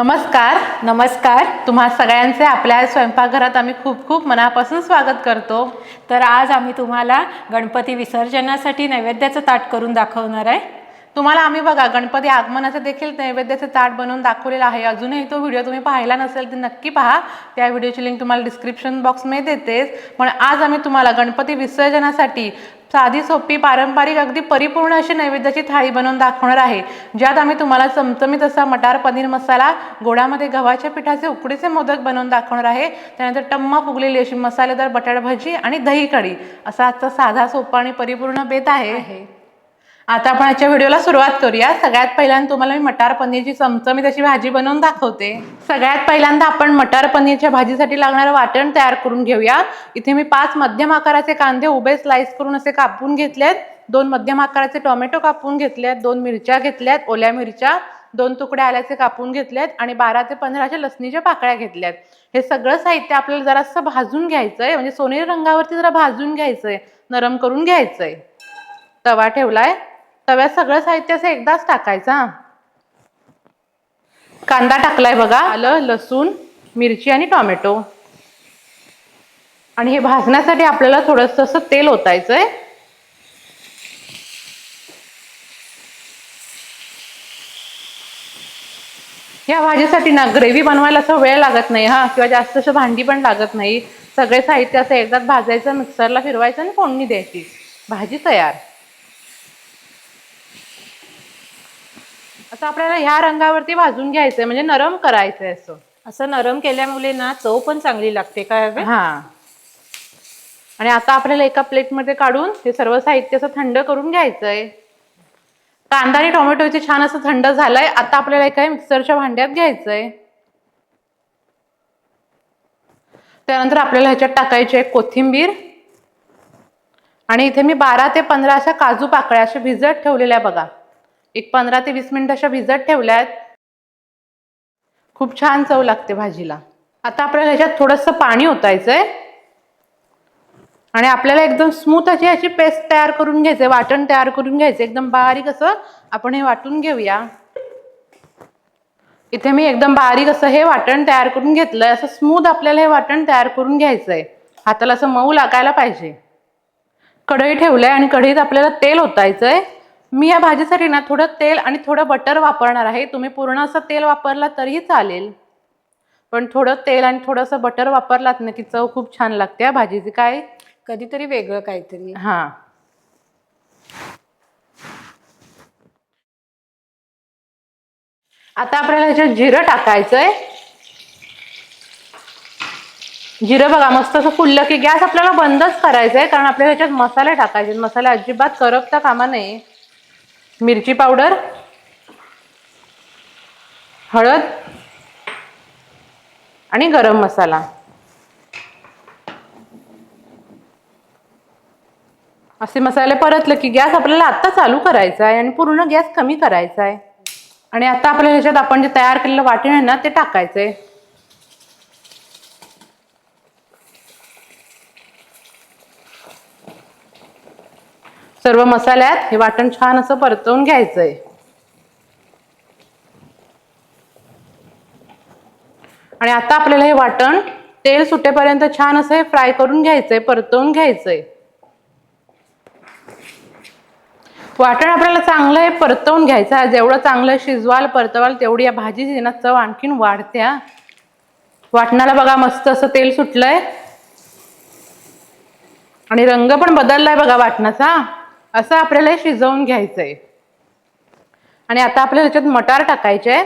नमस्कार नमस्कार. तुम्हा सगळ्यांचे आपल्या स्वयंपाकघरात आम्ही खूप खूप मनापासून स्वागत करतो. तर आज आम्ही तुम्हाला गणपती विसर्जनासाठी नैवेद्याचं ताट करून दाखवणार आहे. तुम्हाला आम्ही बघा गणपती आगमनाचं देखील नैवेद्याचं ताट बनवून दाखवलेलं आहे. अजूनही तो व्हिडिओ तुम्ही पाहिला नसेल तर नक्की पहा. त्या व्हिडिओची लिंक तुम्हाला डिस्क्रिप्शन बॉक्समध्ये देतेच. पण आज आम्ही तुम्हाला गणपती विसर्जनासाठी साधी सोपी पारंपरिक अगदी परिपूर्ण अशी नैवेद्याची थाळी बनवून दाखवणार आहे. ज्यात आम्ही तुम्हाला चमचमीत असा मटार पनीर मसाला गोडामध्ये गव्हाच्या पिठाचे उकडीचे मोदक बनवून दाखवणार आहे. त्यानंतर टम्मा फुगलेली अशी मसालेदार बटाटा भजी आणि दही कढी. असा आजचा साधा सोपा आणि परिपूर्ण बेत आहे. आता आपण याच्या व्हिडिओला सुरुवात करूया. सगळ्यात पहिल्यांदा तुम्हाला मी मटार पनीरची चमचमीत अशी भाजी बनवून दाखवते. सगळ्यात पहिल्यांदा आपण मटार पनीरच्या भाजीसाठी लागणारं वाटण तयार करून घेऊया. इथे मी पाच मध्यम आकाराचे कांदे उभे स्लाइस करून असे कापून घेतलेत. दोन मध्यम आकाराचे टोमॅटो कापून घेतलेत. दोन मिरच्या घेतल्यात ओल्या मिरच्या. दोन तुकडे आल्याचे कापून घेतलेत आणि बारा ते पंधराच्या लसणीच्या पाकळ्या घेतल्यात. हे सगळं साहित्य आपल्याला जरासं भाजून घ्यायचंय. म्हणजे सोनेरी रंगावरती जरा भाजून घ्यायचंय. नरम करून घ्यायचंय. तवा ठेवलाय. तव्यात सगळं साहित्य असं एकदाच टाकायचं कांदा टाकलाय बघा. आलं लसूण मिरची आणि टोमॅटो. आणि हे भाजण्यासाठी आपल्याला थोडंसं असं तेल ओतायचंय. या भाजीसाठी ना ग्रेव्ही बनवायला असं वेळ लागत नाही हा. किंवा जास्त असं भांडी पण लागत नाही. सगळे साहित्य असं एकदाच भाजायचं मिक्सरला फिरवायचं आणि फोडणी द्यायची. भाजी तयार. असं आपल्याला ह्या रंगावरती भाजून घ्यायचंय म्हणजे नरम करायचंय असं. असं नरम केल्यामुळे ना चव पण चांगली लागते काय? हा. आणि आता आपल्याला एका प्लेटमध्ये काढून हे सर्व साहित्य असं थंड करून घ्यायचंय. कांदा आणि टोमॅटो इथे छान असं थंड झालंय आता आपल्याला एका मिक्सरच्या भांड्यात घ्यायचंय. त्यानंतर आपल्याला ह्याच्यात टाकायची आहे कोथिंबीर. आणि इथे मी बारा ते पंधरा अशा काजू पाकळ्या अशा भिजत ठेवलेल्या बघा. एक पंधरा ते वीस मिनिटं अशा भिजत ठेवल्यात. खूप छान चव लागते भाजीला. आता आपल्याला ह्याच्यात थोडंसं पाणी ओतायचं आहे आणि आपल्याला एकदम स्मूथ अशी अशी पेस्ट तयार करून घ्यायचंय वाटण तयार करून घ्यायचं एकदम बारीक असं आपण हे वाटून घेऊया. इथे मी एकदम बारीक असं हे वाटण तयार करून घेतलंय. असं स्मूथ आपल्याला हे वाटण तयार करून घ्यायचं आहे हाताला असं मऊ लागायला पाहिजे. कढई ठेवलंय आणि कढईत आपल्याला तेल ओतायचं आहे मी या भाजीसाठी ना थोडं तेल आणि थोडं बटर वापरणार आहे. तुम्ही पूर्ण असं तेल वापरला तरीही चालेल. पण थोडं तेल आणि थोडंसं बटर वापरलात ना की चव खूप छान लागते या भाजीची. काय? कधीतरी वेगळं काहीतरी. हा. आता आपल्याला ह्याच्यात जिरं टाकायचंय. जिरं बघा मस्त असं फुललं की गॅस आपल्याला बंदच करायचा आहे कारण आपल्याला ह्याच्यात मसाले टाकायचे. मसाले अजिबात करपता कामा नये. मिरची पावडर हळद आणि गरम मसाला. असे मसाले परतले की गॅस आपल्याला आत्ता चालू करायचा आहे आणि पूर्ण गॅस कमी करायचा आहे आणि आता आपल्या ह्याच्यात आपण जे तयार केलेलं वाटण आहे ना ते टाकायचंय. सर्व मसाल्यात हे वाटण छान असं परतवून घ्यायचंय. आणि आता आपल्याला हे वाटण तेल सुटेपर्यंत छान असं हे फ्राय करून घ्यायचंय परतवून घ्यायचंय. वाटण आपल्याला चांगलं हे परतवून घ्यायचं आहे. जेवढं चांगलं शिजवाल परतवाल तेवढी या भाजी ना चव आणखीन वाढत्या वाटणाला बघा मस्त असं तेल सुटलंय. आणि रंग पण बदललाय बघा वाटणाचा. असं आपल्याला हे शिजवून आहे आणि आता आपल्याला ह्याच्यात मटार टाकायचे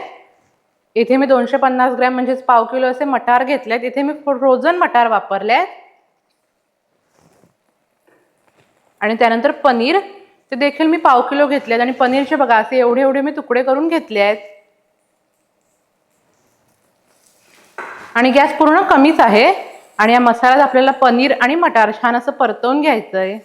इथे मी दोनशे पन्नास ग्रॅम म्हणजेच पाव किलो असे मटार घेतलेत. इथे मी फ्रोझन मटार वापरले आणि त्यानंतर पनीर. ते देखील मी पाव किलो घेतले आणि पनीरचे बघा असे एवढे एवढे मी तुकडे करून घेतले आहेत. आणि गॅस पूर्ण कमीच आहे. आणि या मसाल्यात आपल्याला पनीर आणि मटार छान असं परतवून घ्यायचं आहे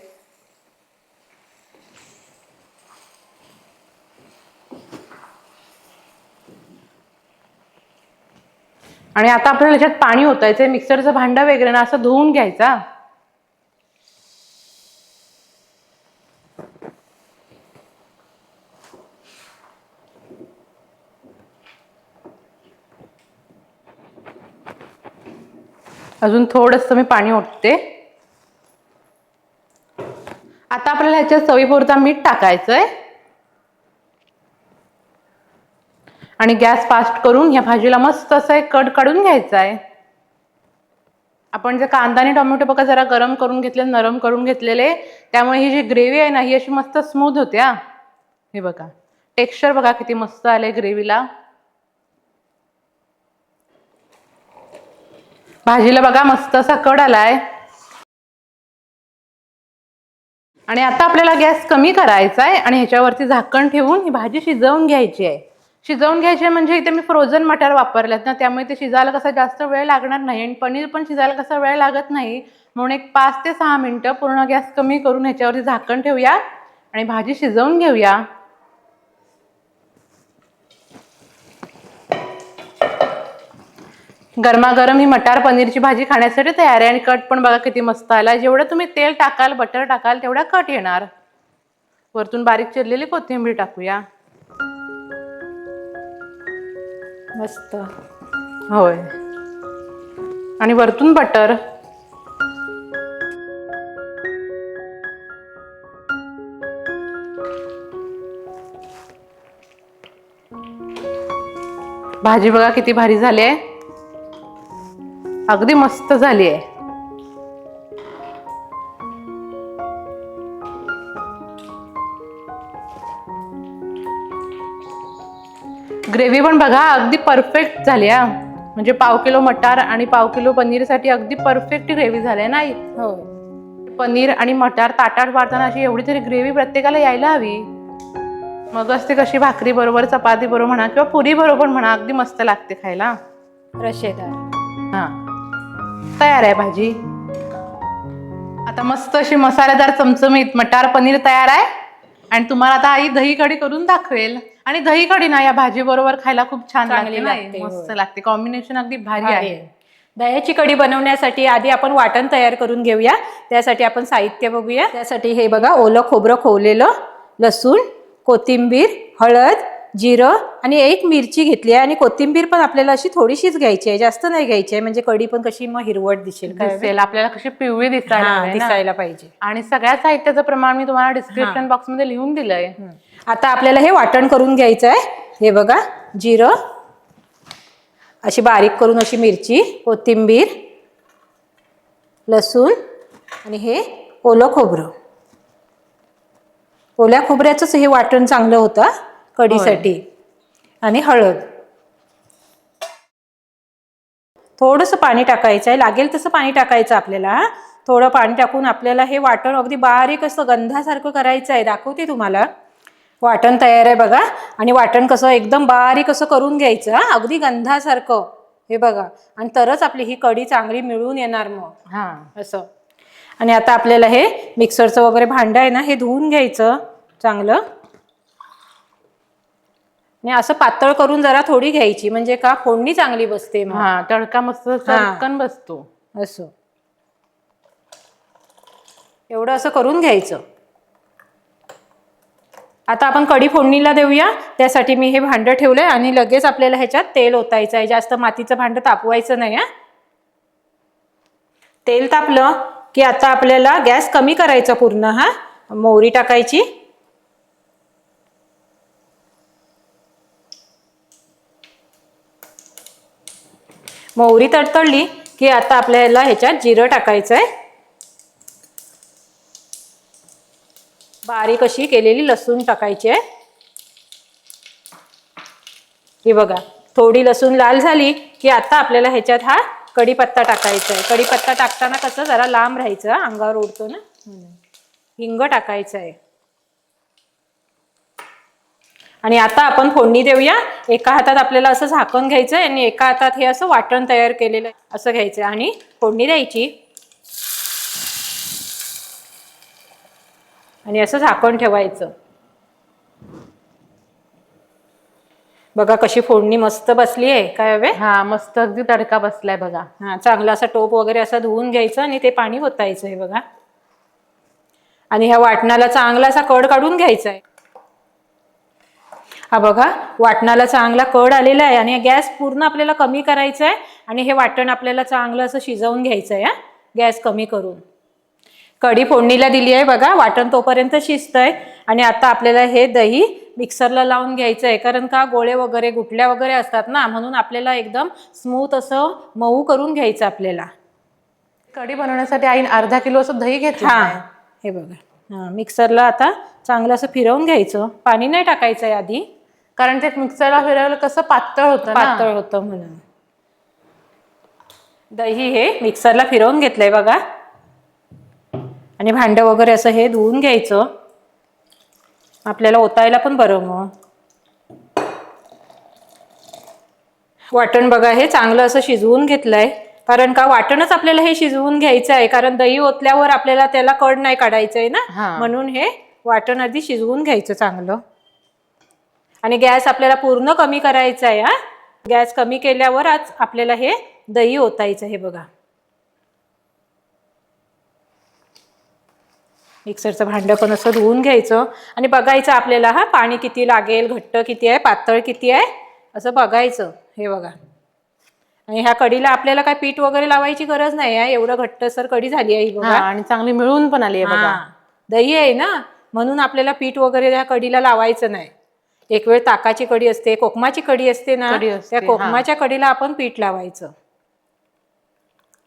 आणि आता आपल्याला ह्याच्यात पाणी ओतायचं मिक्सरचं भांडं वगैरे ना असं धुवून घ्यायचा अजून थोडस मी पाणी ओतते. आता आपल्याला ह्याच्या चवीपुरता मीठ टाकायचंय. आणि गॅस फास्ट करून ह्या भाजीला मस्त असं एक कट काढून घ्यायचा आहे आपण जे कांदा आणि टोमॅटो बघा जरा गरम करून घेतले नरम करून घेतलेले त्यामुळे ही जी ग्रेव्ही आहे ना ही अशी मस्त स्मूथ होते हा. हे बघा. टेक्स्चर बघा किती मस्त आले ग्रेव्हीला. भाजीला बघा मस्त असा कड आलाय. आणि आता आपल्याला गॅस कमी करायचा आहे आणि ह्याच्यावरती झाकण ठेवून ही भाजी शिजवून घ्यायची आहे. शिजवून घ्यायचे म्हणजे इथे मी फ्रोझन मटार वापरल्यात ना त्यामुळे ते शिजायला कसा जास्त वेळ लागणार नाही आणि पनीर पण शिजायला कसा वेळ लागत नाही. म्हणून एक पाच ते सहा मिनटं पूर्ण गॅस कमी करून ह्याच्यावरती झाकण ठेवूया आणि भाजी शिजवून घेऊया. गरमागरम ही मटार पनीरची भाजी खाण्यासाठी तयार आहे आणि कट पण बघा किती मस्त आला. जेवढं तुम्ही तेल टाकाल बटर टाकाल तेवढा कट येणार. वरतून बारीक चिरलेली कोथिंबीर टाकूया. मस्त. होय. आणि वरतून बटर? भाजी बघा किती भारी झाली आहे. अगदी मस्त झाली आहे. ग्रेव्ही पण बघा अगदी परफेक्ट झाली हा. म्हणजे पाव किलो मटार आणि पाव किलो पनीरसाठी अगदी परफेक्ट ग्रेव्ही झाली आहे नाही? हो. पनीर आणि मटार ताटात वाढताना अशी एवढी तरी ग्रेव्ही प्रत्येकाला यायला हवी. मगच ते कशी भाकरी बरोबर चपाती बरोबर म्हणा किंवा पुरी बरोबर म्हणा अगदी मस्त लागते खायला. रशेदार हा. तयार आहे भाजी. आता मस्त अशी मसालेदार चमचमीत मटार पनीर तयार आहे. आणि तुम्हाला आता आई दही कढी करून दाखवेल. आणि दही कढी ना या भाजी बरोबर खायला खूप छान चांगली लागते? मस्त होय. लागते. कॉम्बिनेशन अगदी भारी आहे. दह्याची कढी बनवण्यासाठी आधी आपण वाटण तयार करून घेऊया. त्यासाठी आपण साहित्य बघूया. त्यासाठी हे बघा ओलं खोबरं खोवलेलं लसूण कोथिंबीर हळद जिरं आणि एक मिरची घेतली आहे. आणि कोथिंबीर पण आपल्याला अशी थोडीशीच घ्यायची आहे. जास्त नाही घ्यायची आहे. म्हणजे कढी पण कशी मग हिरवट दिसेल. काय दिसेल. आपल्याला कशी पिवळी दिसायला हा, हवी ना. दिसायला पाहिजे. आणि सगळ्या साहित्याचं प्रमाण मी तुम्हाला डिस्क्रिप्शन बॉक्समध्ये लिहून दिलंय. आता आपल्याला हे वाटण करून घ्यायचं आहे हे बघा जिरं अशी बारीक करून अशी मिरची कोथिंबीर लसूण आणि हे ओलं खोबरं. ओल्या खोबऱ्याचंच हे वाटण चांगलं होतं कढीसाठी. आणि हळद. थोडंसं पाणी टाकायचं आहे लागेल तसं पाणी टाकायचं आपल्याला. थोडं पाणी टाकून आपल्याला हे वाटण अगदी बारीक असं गंधासारखं करायचं आहे दाखवते तुम्हाला. वाटण तयार आहे बघा. आणि वाटण कसं एकदम बारीक असं करून घ्यायचं हा. अगदी गंधासारखं. हे बघा. आणि तरच आपली ही कढी चांगली मिळून येणार मग. हा. असं. आणि आता आपल्याला हे मिक्सरचं वगैरे भांडं आहे ना हे धुवून घ्यायचं चांगलं. आणि असं पातळ करून जरा थोडी घ्यायची म्हणजे का फोडणी चांगली बसते मग. हा तडका मस्त चटकन बसतो. असं. एवढं असं करून घ्यायचं. आता आपण कढी फोडणीला देऊया. त्यासाठी मी हे भांडं ठेवलं आहे आणि लगेच आपल्याला ह्याच्यात तेल ओतायचं आहे. जास्त मातीचं भांडं तापवायचं नाही आहे तेल तापलं की आता आपल्याला गॅस कमी करायचा पूर्ण हा. मोहरी टाकायची. मोहरी तडतडली की आता आपल्याला ह्याच्यात जिरं टाकायचं आहे बारीक अशी केलेली लसूण टाकायची आहे. हे बघा थोडी लसूण लाल झाली की आता आपल्याला ह्याच्यात हा कढीपत्ता टाकायचा आहे. कढीपत्ता टाकताना कसं जरा लांब राहायचं अंगावर ओढतो ना. हिंग टाकायचं आहे. आणि आता आपण फोडणी देऊया. एका हातात आपल्याला असं झाकण घ्यायचं आणि एका हातात हे असं वाटण तयार केलेलं असं घ्यायचं आणि फोडणी द्यायची. आणि असं झाकण ठेवायचं. बघा कशी फोडणी मस्त बसली आहे काय हवे? हा मस्त अगदी तडका बसलाय बघा. हा चांगला असा टोप वगैरे असा धुवून घ्यायचं आणि ते पाणी ओतायचं हे बघा. आणि ह्या वाटणाला चांगला असा कड काढून घ्यायचा आहे. हा बघा वाटणाला चांगला कड आलेला आहे आणि गॅस पूर्ण आपल्याला कमी करायचा आहे आणि हे वाटण आपल्याला चांगलं असं शिजवून घ्यायचं आहे हा. गॅस कमी करून. कढी फोडणीला दिली आहे बघा वाटण तोपर्यंत शिजतंय. आणि आता आपल्याला हे दही मिक्सरला लावून घ्यायचं आहे कारण का गोळे वगैरे गुटल्या वगैरे असतात ना म्हणून आपल्याला एकदम स्मूथ असं मऊ करून घ्यायचं आपल्याला. कढी बनवण्यासाठी आईन अर्धा किलो असं दही घेतलं हा हे बघा. हा मिक्सरला आता चांगलं असं फिरवून घ्यायचं. पाणी नाही टाकायचं आहे आधी. कारण ते मिक्सरला फिरवलं कसं पातळ होतं पातळ होतं म्हणून. दही हे मिक्सरला फिरवून घेतलंय बघा. आणि भांडं वगैरे असं हे धुवून घ्यायचं. आपल्याला ओतायला पण बरं मग. वाटण बघा हे चांगलं असं शिजवून घेतलंय. कारण का वाटणच आपल्याला हे शिजवून घ्यायचं आहे. कारण दही ओतल्यावर आपल्याला त्याला कड नाही काढायचंय ना. हा. म्हणून हे वाटण आधी शिजवून घ्यायचं चांगलं. आणि गॅस आपल्याला पूर्ण कमी करायचा आहे हा. गॅस कमी केल्यावर आज आपल्याला हे दही ओतायचं हे बघा. मिक्सरचं भांडं पण असं धुवून घ्यायचं. आणि बघायचं आपल्याला हा पाणी किती लागेल घट्ट किती आहे पातळ किती आहे असं बघायचं. हे बघा. आणि ह्या कढीला आपल्याला काय पीठ वगैरे लावायची गरज नाही आहे. एवढं घट्टसर कढी झाली आहे ही बघा. आणि चांगली मिळून पण आली आहे बघा. दही आहे ना? म्हणून आपल्याला पीठ वगैरे त्या कढीला लावायचं नाही. एक वेळ ताकाची कढी असते कोकमाची कढी असते ना? कढी असते, त्या कोकमाच्या कढीला आपण पीठ लावायचं.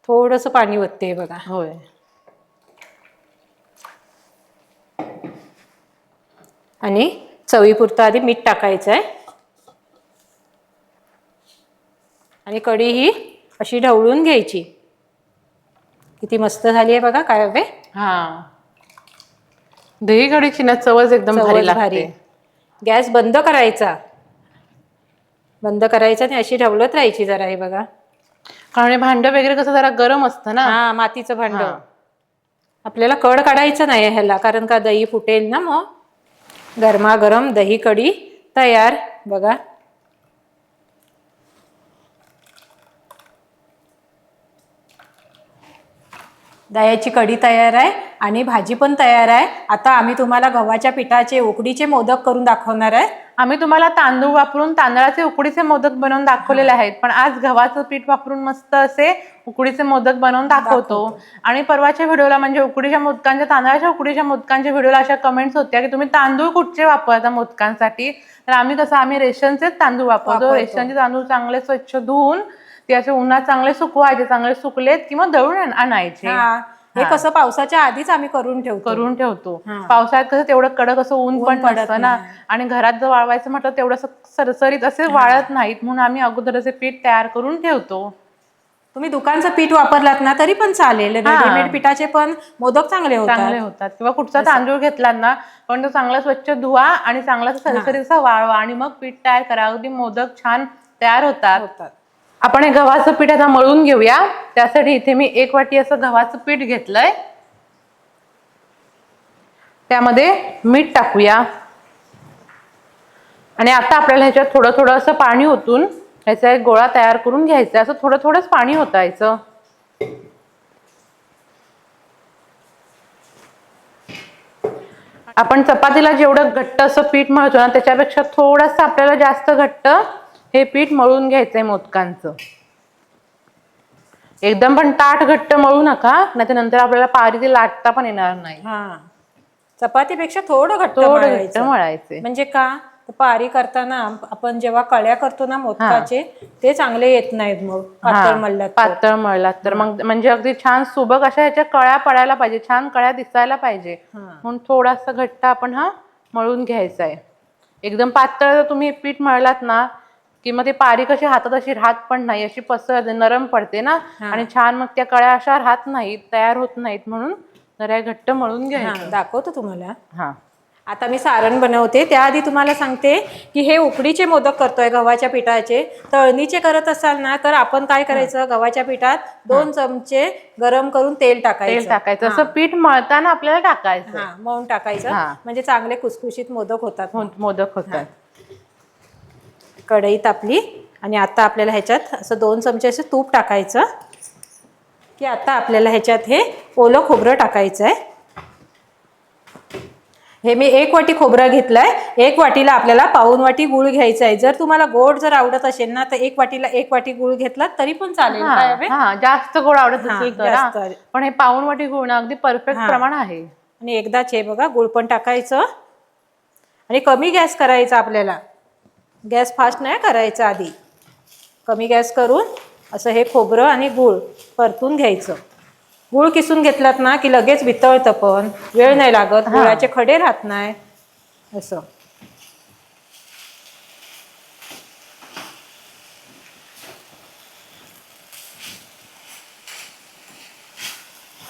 थोडस पाणी ओतते बघा. होय. आणि चवीपुरतं आधी मीठ टाकायचं आहे आणि कढी ही अशी ढवळून घ्यायची. किती मस्त झाली आहे बघा काय हवे? हा. दही कढीची ना चवच एकदम भारी लागते. गॅस बंद करायचा. बंद करायचा आणि अशी ढवळत राहायची जरा हे बघा. कारण हे भांड वगैरे कसं जरा गरम असतं ना. हा मातीचं भांड. आपल्याला कड काढायचं नाही ह्याला कारण का दही फुटेल ना मग. गरमागरम दही कढी तयार. बघा. दह्याची कढी तयार आहे आणि भाजी पण तयार आहे. आता आम्ही तुम्हाला गव्हाच्या पिठाचे उकडीचे मोदक करून दाखवणार आहे. आम्ही तुम्हाला तांदूळ वापरून तांदळाचे उकडीचे मोदक बनवून दाखवलेले आहेत. पण आज गव्हाचं पीठ वापरून मस्त असे उकडीचे मोदक बनवून दाखवतो. आणि परवाच्या व्हिडिओला म्हणजे उकडीच्या मोदकांच्या तांदळाच्या उकडीच्या मोदकांच्या व्हिडिओला अशा कमेंट्स होत्या की तुम्ही तांदूळ कुठचे वापरता मोदकांसाठी? तर आम्ही कसं आम्ही रेशनचेच तांदूळ वापरतो. रेशनचे तांदूळ चांगले स्वच्छ धुवून ते असे उन्हात चांगले सुकवायचे चांगले सुकलेत किंवा दळून आण- आणायचे. हा. हे कसं पावसाच्या आधीच आम्ही करून ठेवतो. करून ठेवतो. पावसाळ्यात कसं तेवढं कडक असं ऊन पण पडत ना. आणि घरात जर वाळवायचं म्हटलं तेवढं सरसरीत असे वाळत नाहीत. म्हणून आम्ही अगोदर असे पीठ तयार करून ठेवतो. तुम्ही दुकानचं पीठ वापरलात ना तरी पण चालेल. रेडीमेड पिठाचे पण मोदक चांगले होतात. चांगले होतात. किंवा कुठचा तांदूळ घेतला ना पण तो चांगला स्वच्छ धुवा आणि चांगला असा वाळवा आणि मग पीठ तयार करा. अगदी मोदक छान तयार होतात. होतात. आपण हे गव्हाचं पीठ आता मळून घेऊया. त्यासाठी इथे मी एक वाटी असं गव्हाचं पीठ घेतलंय. त्यामध्ये मीठ टाकूया. आणि आता आपल्याला ह्याच्यात थोडं थोडं असं पाणी ओतून ह्याचा एक गोळा तयार करून घ्यायचा असं थोडं थोडंच पाणी होतायचं आपण चपातीला जेवढं घट्ट असं पीठ मळतो ना त्याच्यापेक्षा थोडंसं आपल्याला जास्त घट्ट हे पीठ मळून घ्यायचंय मोदकांचं. एकदम पण ताट घट्ट मळू नका नाही तर नंतर आपल्याला पारी ते लाटता पण येणार नाही. हा. चपातीपेक्षा थोडं घट्ट थोडं घट्ट मळायचं. मळायचे म्हणजे का? तर पारी करताना आपण जेव्हा कळ्या करतो ना मोदकाचे ते चांगले येत नाहीत मग पातळ तर. पातळ मळलात तर. मग म्हणजे अगदी छान सुबक अशा ह्याच्या कळ्या पडायला पाहिजे छान कळ्या दिसायला पाहिजे. म्हणून थोडासा घट्ट आपण हा मळून घ्यायचा आहे एकदम पातळ जर तुम्ही पीठ मळलात ना की मग ते पारी कशी हातात अशी राहत पण नाही अशी पसर नरम पडते ना? आणि छान मग त्या कळ्या अशा राहत नाहीत तयार होत नाहीत म्हणून जरा हे घट्ट मळून हा, दाखवतो तुम्हाला. हा. आता मी सारण बनवते. त्याआधी तुम्हाला सांगते की हे उकडीचे मोदक करतोय गव्हाच्या पिठाचे. तळणीचे करत असाल ना तर आपण काय करायचं? गव्हाच्या पिठात दोन चमचे गरम करून तेल तेल टाकायचं. टाकायचं असं पीठ मळताना आपल्याला टाकायचं. हा मौन टाकायचं. हा. म्हणजे चांगले खुसखुशीत मोदक होतात. मो- मोदक होतात. कढई तापली आणि आता आपल्याला ह्याच्यात असं दोन चमचे असं तूप टाकायचं. की आता आपल्याला ह्याच्यात हे ओलं खोबरं टाकायचं आहे हे मी एक वाटी खोबरं घेतलंय. एक वाटीला आपल्याला पाऊन वाटी गुळ घ्यायचा आहे जर तुम्हाला गोड जर आवडत असेल ना तर एक वाटीला एक वाटी गुळ घेतला तरी पण चालेल काय हवे? हा, जास्त गोड आवडत हा, असेल तर हा. पण हे पाऊन वाटी गुळ ना अगदी परफेक्ट हा. प्रमाण आहे. आणि एकदाच हे बघा गुळ पण टाकायचं. आणि कमी गॅस करायचा आपल्याला. गॅस फास्ट नाही करायचा आधी. कमी गॅस करून असं हे खोबरं आणि गूळ परतून घ्यायचं. गूळ किसून घेतलात ना की लगेच वितळतं पण. वेळ नाही लागत गुळाचे खडे राहत नाही. असं.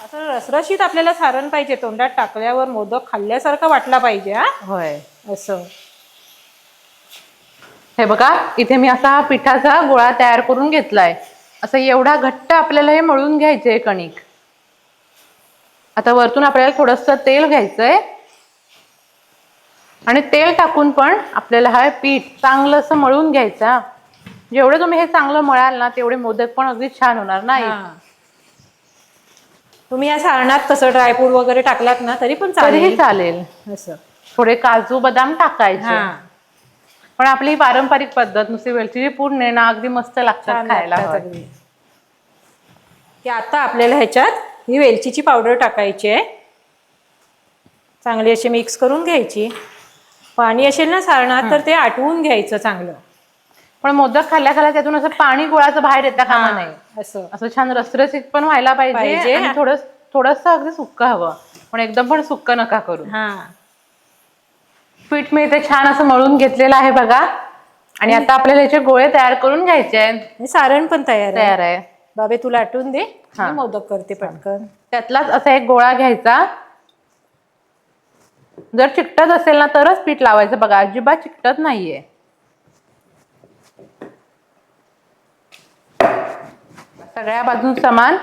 असं रसरशीत आपल्याला सारण पाहिजे तोंडात टाकल्यावर मोदक खाल्ल्यासारखं वाटला पाहिजे हा. होय. असं. हे बघा इथे मी असा पिठाचा गोळा तयार करून घेतलाय. असं एवढा घट्ट आपल्याला हे मळून घ्यायचंय कणिक. आता वरतून आपल्याला थोडस तेल घ्यायचंय. आणि तेल टाकून पण आपल्याला हा पीठ चांगलं असं मळून घ्यायचा जेवढे तुम्ही हे चांगलं मळाल ना तेवढे मोदक पण अगदी छान होणार नाही. तुम्ही या सारणात कसं ड्रायफ्रूट वगैरे टाकलात ना तरी पण तरीही चालेल. असं. थोडे काजू बदाम टाकायचे. पण आपली ही पारंपरिक पद्धत नुसती वेलचीची पूड ना अगदी मस्त लागतात छान खायला लागतात होय. अगदी. की आता आपल्याला ह्याच्यात ही वेलचीची पावडर टाकायची आहे. चांगली अशी मिक्स करून घ्यायची. पाणी असेल ना सारणात तर ते आटवून घ्यायचं चांगलं. पण मोदक खाल्ल्या खाल्ल्या त्यातून असं पाणी गुळाचं बाहेर येता कामा नाही असं. असं छान रसरसीत पण व्हायला पाहिजे पाहिजे. आणि थोडं थोडस अगदी सुक्क हवं. पण एकदम पण सुक्क नका करू. हा. पीठ मी इथे छान असं मळून घेतलेलं आहे बघा. आणि आता आपल्याला याचे गोळे तयार करून घ्यायचे आहेत. सारण पण तयार तयार आहे. बाबे तुला आटवून दे. हा. मोदक करते पटकन. त्यातलाच असा एक गोळा घ्यायचा. जर चिकटत असेल ना तरच पीठ लावायचं. बघा अजिबात चिकटत नाहीये. सगळ्या बाजून समान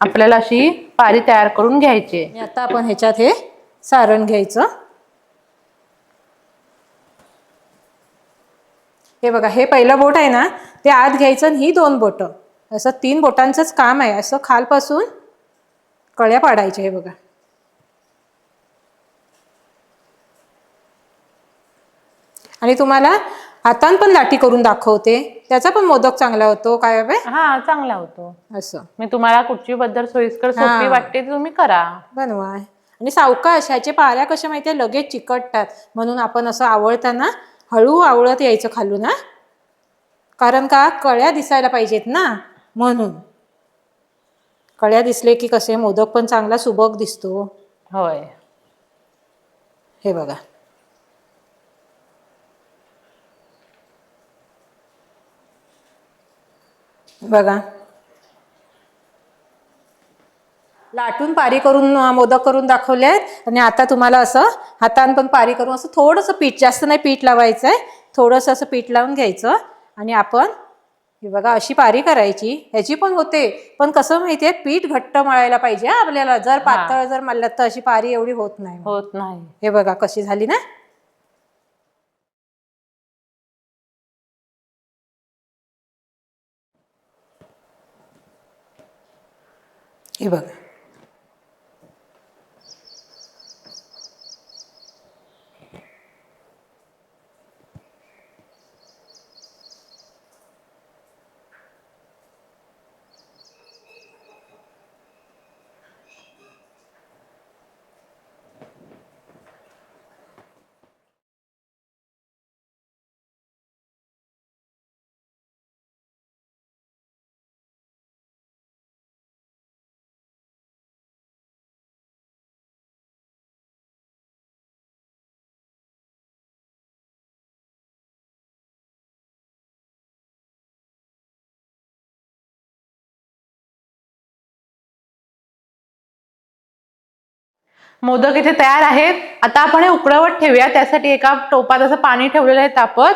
आपल्याला अशी पारी तयार करून घ्यायची. आहे. आणि आता आपण ह्याच्यात हे सारण घ्यायचं. हे बघा हे पहिलं बोट आहे ना ते आत घ्यायचं आणि ही दोन बोटं. असं तीन बोटांचंच काम आहे. असं खालपासून कळ्या पाडायच्या हे बघा. आणि तुम्हाला हातान पण लाटी करून दाखवते. त्याचा पण मोदक चांगला होतो काय हवे? हा चांगला होतो. असं. मी तुम्हाला कुठची पद्धत सोयीस्कर सोपी. वाटते ती तुम्ही करा. बनवा. आणि सावकाश ह्याचे पाऱ्या कशा माहितीये? लगेच चिकटतात. म्हणून आपण असं आवळताना हळू आवळत यायचं खालून ना कारण का? कळ्या दिसायला पाहिजेत ना? म्हणून. कळ्या दिसले की कसे? मोदक पण चांगला सुबक दिसतो. होय. हे बघा. बघा. लाटून पारी करून मोदक करून दाखवले आहेत. आणि आता तुम्हाला असं हातान पण पारी करून असं थोडंसं पीठ जास्त नाही पीठ लावायचं आहे थोडंसं असं पीठ लावून घ्यायचं. आणि आपण हे बघा अशी पारी करायची. ह्याची पण होते. पण कसं माहितीये पीठ घट्ट मळायला पाहिजे आपल्याला. जर पातळ जर मळलं तर अशी पारी एवढी होत नाही. होत नाही. हे बघा कशी झाली ना? हे बघा. मोदक इथे तयार आहेत. आता आपण हे उकळवत ठेवूया. त्यासाठी एका टोपात असं पाणी ठेवलेलं आहे तापत.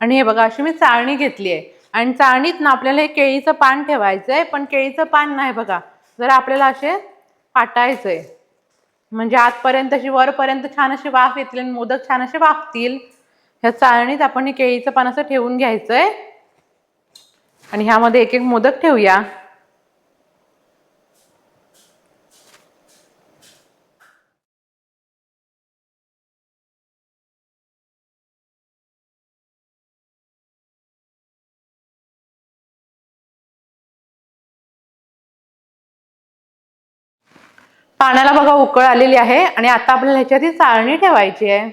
आणि हे बघा अशी मी चाळणी घेतली आहे. आणि चाळणीत ना आपल्याला हे केळीचं पान ठेवायचं आहे पण केळीचं पान नाही बघा. जर आपल्याला असे पाटायचं आहे म्हणजे आतपर्यंत अशी वरपर्यंत छान अशी वाफ येतील आणि मोदक छान असे वाफतील. ह्या चाळणीत आपण हे केळीचं पान असं ठेवून घ्यायचं आहे आणि ह्यामध्ये एक एक मोदक ठेवूया. पाण्याला बघा उकळ आलेली आहे आणि आता आपल्याला ह्याच्यात चाळणी ठेवायची आहे.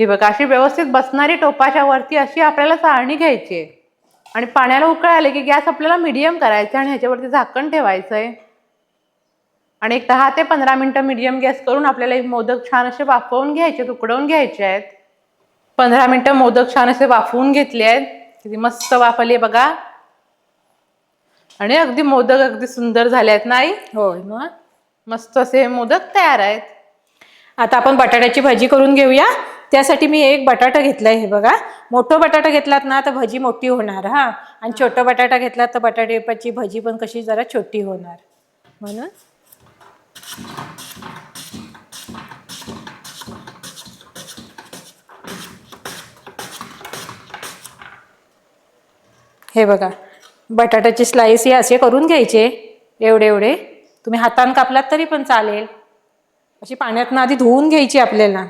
ही बघा अशी व्यवस्थित बसणारी टोपाच्या वरती अशी आपल्याला चाळणी घ्यायची आहे. आणि पाण्याला उकळ आले की गॅस आपल्याला मिडियम करायचा आणि ह्याच्यावरती झाकण ठेवायचं आहे. आणि एक दहा ते पंधरा मिनटं मिडियम गॅस करून आपल्याला एक मोदक छान असे वाफवून घ्यायचे उकडवून घ्यायचे आहेत. पंधरा मिनिटं मोदक छान असे वाफवून घेतले आहेत. किती मस्त वाफले बघा. आणि अगदी मोदक अगदी सुंदर झाले आहेत नाही होय मग? मस्त असे हे मोदक तयार आहेत. आता आपण बटाट्याची भाजी करून घेऊया. त्यासाठी मी एक बटाटा घेतलाय हे बघा. मोठं बटाटा घेतलात ना तर भजी मोठी होणार हा. आणि छोटं बटाटा घेतलात तर बटाट्याची भजी पण कशी जरा छोटी होणार. म्हणून. हे बघा. बटाट्याचे स्लाईस हे असे करून घ्यायचे. एवढे एवढे. तुम्ही हातान कापलात तरी पण चालेल. अशी पाण्यातनं आधी धुवून घ्यायची आपल्याला.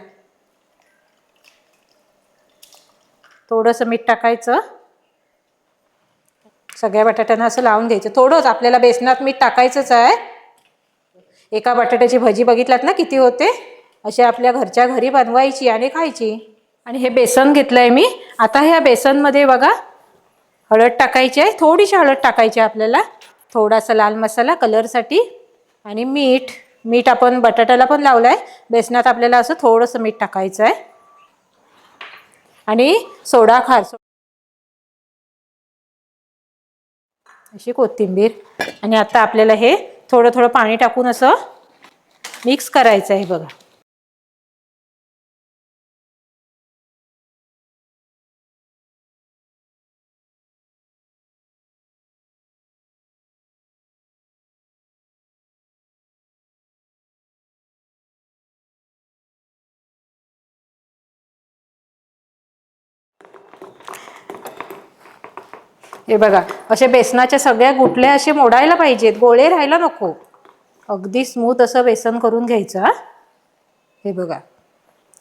थोडंसं मीठ टाकायचं. सगळ्या बटाट्यांना असं लावून घ्यायचं. थोडंच आपल्याला बेसनात मीठ टाकायचंच आहे. एका बटाट्याची भजी बघितलात ना किती होते? अशी आपल्या घरच्या घरी बनवायची आणि खायची. आणि हे बेसन घेतलं आहे मी. आता ह्या बेसनमध्ये बघा हळद टाकायची आहे. थोडीशी हळद टाकायची आहे आपल्याला. थोडासा लाल मसाला कलरसाठी. आणि मीठ. मीठ आपण बटाट्याला पण लावलं आहे. बेसनात आपल्याला असं थोडंसं मीठ टाकायचं आहे. आणि सोडा खार. अशी कोथिंबीर. आणि आता आपल्याला हे थोडं थोडं पाणी टाकून असं मिक्स करायचं आहे बघा. हे बघा असे बेसनाच्या सगळ्या गुटल्या असे मोडायला पाहिजेत. गोळे राहायला नको. अगदी स्मूथ असं बेसन करून घ्यायचं हा. हे बघा.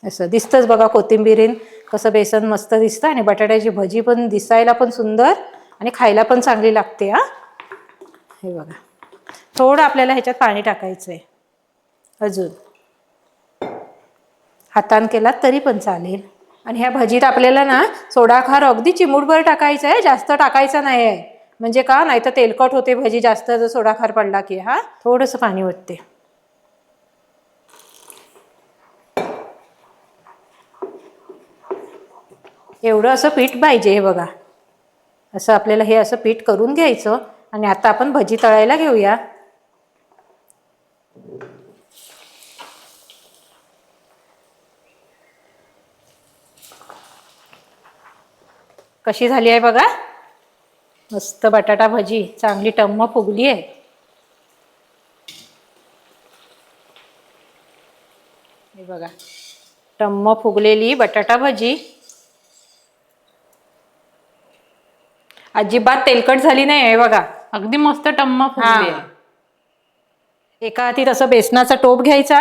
असं दिसतंच बघा कोथिंबिरीन कसं बेसन मस्त दिसतं आणि बटाट्याची भजी पण दिसायला पण सुंदर आणि खायला पण चांगली लागते हा. हे बघा. थोडं आपल्याला ह्याच्यात पाणी टाकायचं आहे अजून. हातान केलात तरी पण चालेल. आणि ह्या भजीत आपल्याला ना सोडा खार अगदी चिमूटभर टाकायचा आहे जास्त टाकायचा नाही आहे म्हणजे का? नाही तर तेलकट होते भजी जास्त जर सोडा खार पडला की हा? थोडंसं पाणी वाटते एवढं असं पीठ पाहिजे हे बघा. असं आपल्याला हे असं पीठ करून घ्यायचं आणि आता आपण भजी तळायला घेऊया. कशी झाली आहे बघा? मस्त बटाटा भजी चांगली टम्म फुगली आहे. हे बघा टम्म फुगलेली बटाटा भजी. अजिबात तेलकट झाली नाही आहे बघा. अगदी मस्त टम्म फुगली आहे. एका हाती असं बेसनाचा टोप घ्यायचा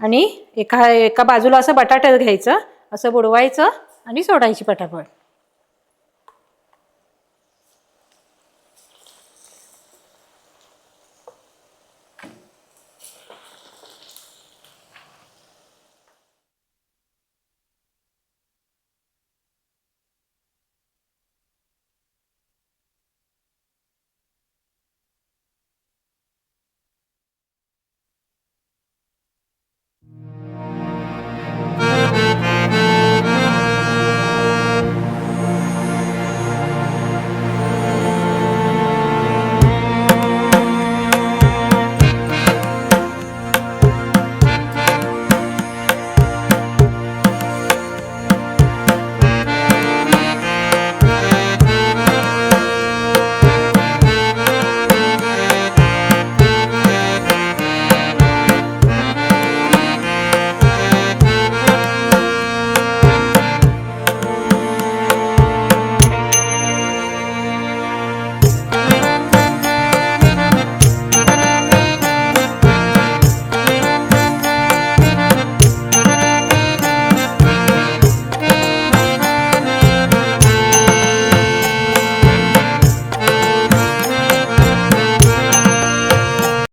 आणि एका एका बाजूला असं बटाटा घ्यायचं असं बुडवायचं आणि सोडायची पटापट.